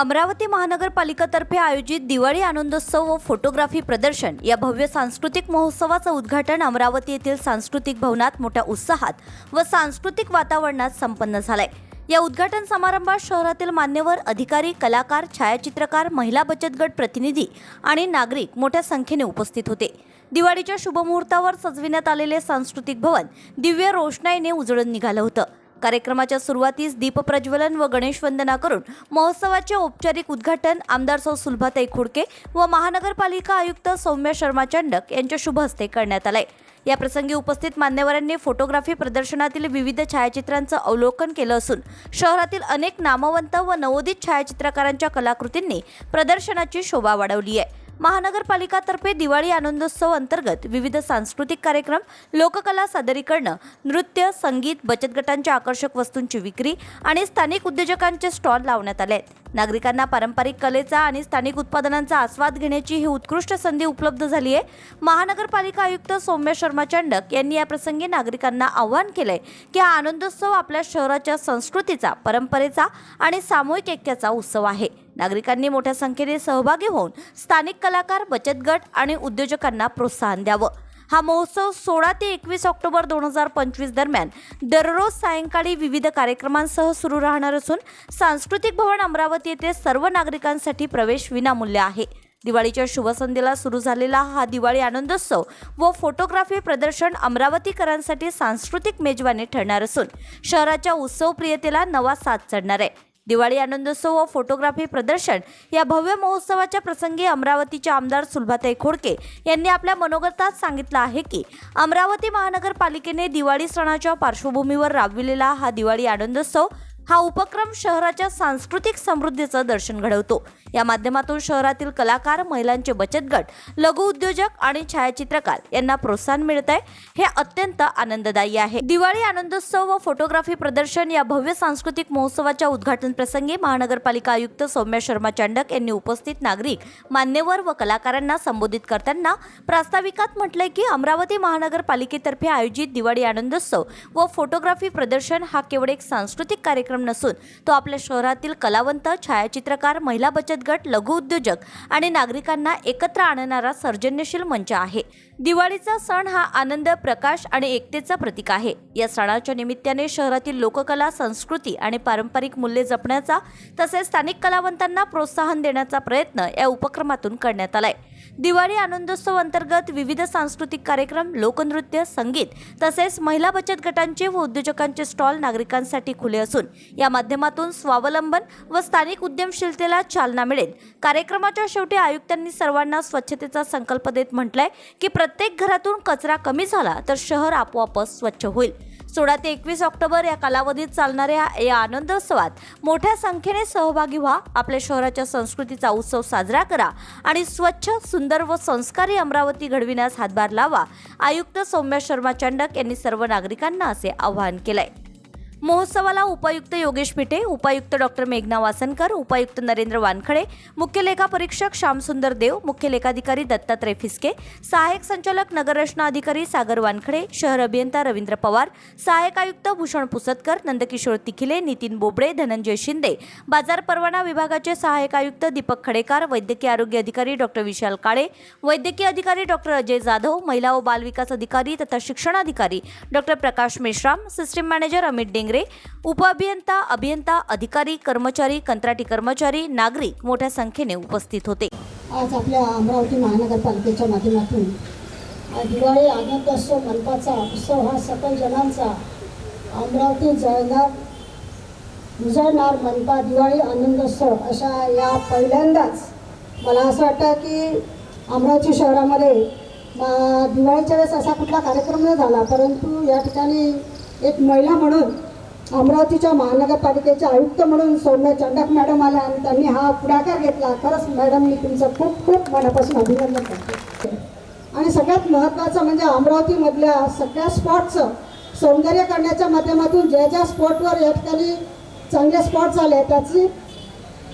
अमरावती महानगरपालिकातर्फे आयोजित दिवाळी आनंदोत्सव व फोटोग्राफी प्रदर्शन या भव्य सांस्कृतिक महोत्सवाचं उद्घाटन अमरावती येथील सांस्कृतिक भवनात मोठ्या उत्साहात व सांस्कृतिक वातावरणात संपन्न झालंय. या उद्घाटन समारंभात शहरातील मान्यवर अधिकारी कलाकार छायाचित्रकार महिला बचत गट प्रतिनिधी आणि नागरिक मोठ्या संख्येने उपस्थित होते. दिवाळीच्या शुभमुहूर्तावर सजविण्यात आलेले सांस्कृतिक भवन दिव्य रोषणाईने उजळून निघालं होतं. कार्यक्रमाच्या सुरुवातीस दीपप्रज्वलन व गणेश वंदना करून महोत्सवाचे औपचारिक उद्घाटन आमदार सौ सुलभाताई खुडके व महानगरपालिका आयुक्त सौम्य शर्मा चंडक यांच्या शुभ हस्ते करण्यात आले. या प्रसंगी उपस्थित मान्यवरांनी फोटोग्राफी प्रदर्शनातील विविध छायाचित्रांचं अवलोकन केलं असून शहरातील अनेक नामवंत व नवोदित छायाचित्रकारांच्या कलाकृतींनी प्रदर्शनाची शोभा वाढवली आहे. महानगरपालिकातर्फे दिवाळी आनंदोत्सव अंतर्गत विविध सांस्कृतिक कार्यक्रम लोककला सादरीकरणं नृत्य संगीत बचत गटांच्या आकर्षक वस्तूंची विक्री आणि स्थानिक उद्योजकांचे स्टॉल लावण्यात आले आहेत. नागरिकांना पारंपरिक कलेचा आणि स्थानिक उत्पादनांचा आस्वाद घेण्याची ही उत्कृष्ट संधी उपलब्ध झाली आहे. महानगरपालिका आयुक्त सौम्य शर्मा चांडक यांनी याप्रसंगी नागरिकांना आवाहन केलंय की हा आनंदोत्सव आपल्या शहराच्या संस्कृतीचा परंपरेचा आणि सामूहिक ऐक्याचा उत्सव आहे. नागरिकांनी मोठ्या संख्येने सहभागी होऊन स्थानिक कलाकार बचत गट आणि उद्योजकांना प्रोत्साहन द्यावं. हा महोत्सव सोळा ते एकवीस ऑक्टोबर दोन हजार पंचवीस दरम्यान दररोज सायंकाळी विविध कार्यक्रमांसह सुरू राहणार असून सांस्कृतिक भवन अमरावती येथे सर्व नागरिकांसाठी प्रवेश विनामूल्य आहे. दिवाळीच्या शुभसंध्येला सुरू झालेला हा दिवाळी आनंदोत्सव व फोटोग्राफी प्रदर्शन अमरावतीकरांसाठी सांस्कृतिक मेजवानी ठरणार असून शहराच्या उत्सवप्रियतेला नवा साथ चढणार आहे. दिवाळी आनंदोत्सव व फोटोग्राफी प्रदर्शन या भव्य महोत्सवाच्या प्रसंगी अमरावतीच्या आमदार सुलभाताई खोडके यांनी आपल्या मनोगतात सांगितलं आहे की अमरावती महानगरपालिकेने दिवाळी सणाच्या पार्श्वभूमीवर राबविलेला हा दिवाळी आनंदोत्सव हा उपक्रम शहराच्या सांस्कृतिक समृद्धीचं दर्शन घडवतो. या माध्यमातून शहरातील कलाकार महिलांचे बचत गट लघु उद्योजक आणि छायाचित्रकार यांना प्रोत्साहन मिळत आहे हे अत्यंत आनंददायी आहे. दिवाळी आनंदोत्सव व फोटोग्राफी प्रदर्शन या भव्य सांस्कृतिक महोत्सवाच्या उद्घाटन प्रसंगी महानगरपालिका आयुक्त सौम्य शर्मा चांडक यांनी उपस्थित नागरिक मान्यवर व कलाकारांना संबोधित करताना प्रास्ताविकात म्हटलंय की अमरावती महानगरपालिकेतर्फे आयोजित दिवाळी आनंदोत्सव व फोटोग्राफी प्रदर्शन हा केवळ एक सांस्कृतिक कार्यक्रम नसून तो आपल्या शहरातील कलावंत छायाचित्रकार महिला बचत गट लघु उद्योजक आणि नागरिकांना एकत्र आणणारा सर्जनशील मंच आहे. दिवाळीचा सण हा आनंद प्रकाश आणि एकतेचा प्रतीक आहे. या सणाच्या निमित्ताने शहरातील लोककला संस्कृती आणि पारंपरिक मूल्ये जपण्याचा तसेच स्थानिक कलावंतांना प्रोत्साहन देण्याचा प्रयत्न या उपक्रमातून करण्यात आलाय. दिवाळी आनंदोत्सव अंतर्गत विविध सांस्कृतिक कार्यक्रम लोकनृत्य संगीत तसेच महिला बचत गटांचे व उद्योजकांचे स्टॉल नागरिकांसाठी खुले असून या माध्यमातून स्वावलंबन व स्थानिक उद्यमशीलतेला चालना मिळेल. कार्यक्रमाच्या शेवटी आयुक्तांनी सर्वांना स्वच्छतेचा संकल्प देत म्हटलंय की प्रत्येक घरातून कचरा कमी झाला तर शहर आपोआपच स्वच्छ होईल. सोळा ते एकवीस ऑक्टोबर या कालावधीत चालणाऱ्या या आनंदोत्सवात मोठ्या संख्येने सहभागी व्हा. आपल्या शहराच्या संस्कृतीचा उत्सव साजरा करा आणि स्वच्छ सुंदर व संस्कारी अमरावती घडविण्यास हातभार लावा. आयुक्त सौम्य शर्मा चंडक यांनी सर्व नागरिकांना असे आवाहन केलंय. महोत्सवाला उपायुक्त योगेश पिठे उपायुक्त डॉक्टर मेघना वासनकर उपायुक्त नरेंद्र वानखडे मुख्य लेखा परीक्षक श्यामसुंदर देव मुख्य लेखाधिकारी दत्तात्रय फिसके सहाय्यक संचालक नगररचना अधिकारी सागर वानखडे शहर अभियंता रवींद्र पवार सहाय्यक आयुक्त भूषण पुसतकर नंदकिशोर तिखिले नितीन बोबडे धनंजय शिंदे बाजार परवाना विभागाचे सहाय्यक आयुक्त दीपक खडेकार वैद्यकीय आरोग्य अधिकारी डॉक्टर विशाल काळे वैद्यकीय अधिकारी डॉक्टर अजय जाधव महिला व बालविकास अधिकारी तथा शिक्षणाधिकारी doctor Prakash Meshram system manager Amit Dengre उपअभियंता अभियंता अधिकारी कर्मचारी कंत्राटी कर्मचारी नागरिक मोठ्या संख्येने उपस्थित होते. आज आपल्या अमरावती महानगरपालिकेच्या माध्यमातून दिवाळी आनंदोत्सव मनपाचा उत्सव हा सकल जणांचा अमरावती जळगाव उजळणार मनपा दिवाळी आनंदोत्सव अशा या पहिल्यांदाच मला असं वाटतं की अमरावती शहरामध्ये दिवाळीच्या वेळेस असा कुठला कार्यक्रम नाही झाला परंतु या ठिकाणी एक महिला म्हणून अमरावतीच्या महानगरपालिकेचे आयुक्त म्हणून सौम्य चंडक मॅडम आल्या आणि त्यांनी हा पुढाकार घेतला. खरंच मॅडम मी तुमचं खूप खूप मनापासून अभिनंदन करते. आणि सगळ्यात महत्त्वाचं म्हणजे अमरावतीमधल्या सगळ्या स्पॉटचं सौंदर्य करण्याच्या माध्यमातून ज्या ज्या स्पॉटवर या ठिकाणी चांगले स्पॉट झाले त्याची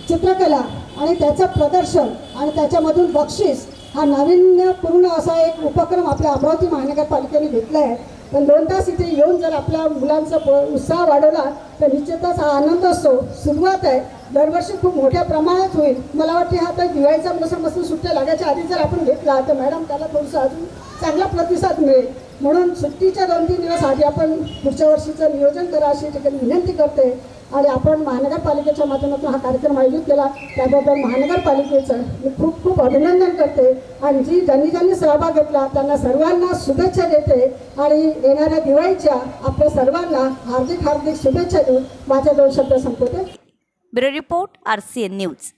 चित्रकला आणि त्याचं प्रदर्शन आणि त्याच्यामधून बक्षीस हा नाविन्यपूर्ण असा एक उपक्रम आपल्या अमरावती महानगरपालिकेने घेतला आहे पण दोन तास इथे येऊन जर आपल्या मुलांचा प- उत्साह वाढवला तर निश्चितच हा आनंद असतो. सुरुवात आहे. दरवर्षी खूप मोठ्या प्रमाणात होईल. मला वाटते हा तर दिवाळीचा मोसम असून सुट्ट्या लागायच्या आधी जर आपण घेतला तर मॅडम त्याला थोडंसं अजून चांगला प्रतिसाद मिळेल. म्हणून सुट्टीच्या दोन तीन दिवस आधी आपण पुढच्या वर्षीचं नियोजन करा अशी ठिकाणी विनंती करते. आणि आपण महानगरपालिकेच्या माध्यमातून हा कार्यक्रम आयोजित केला. त्याबद्दल महानगरपालिकेचं मी खूप खूप अभिनंदन करते. आणि जी ज्यांनी ज्यांनी सहभाग घेतला त्यांना सर्वांना शुभेच्छा देते. आणि येणाऱ्या दिवाळीच्या आपल्या सर्वांना हार्दिक हार्दिक शुभेच्छा देऊन माझ्या दोन शब्द संपवते. Bureau report R C N news.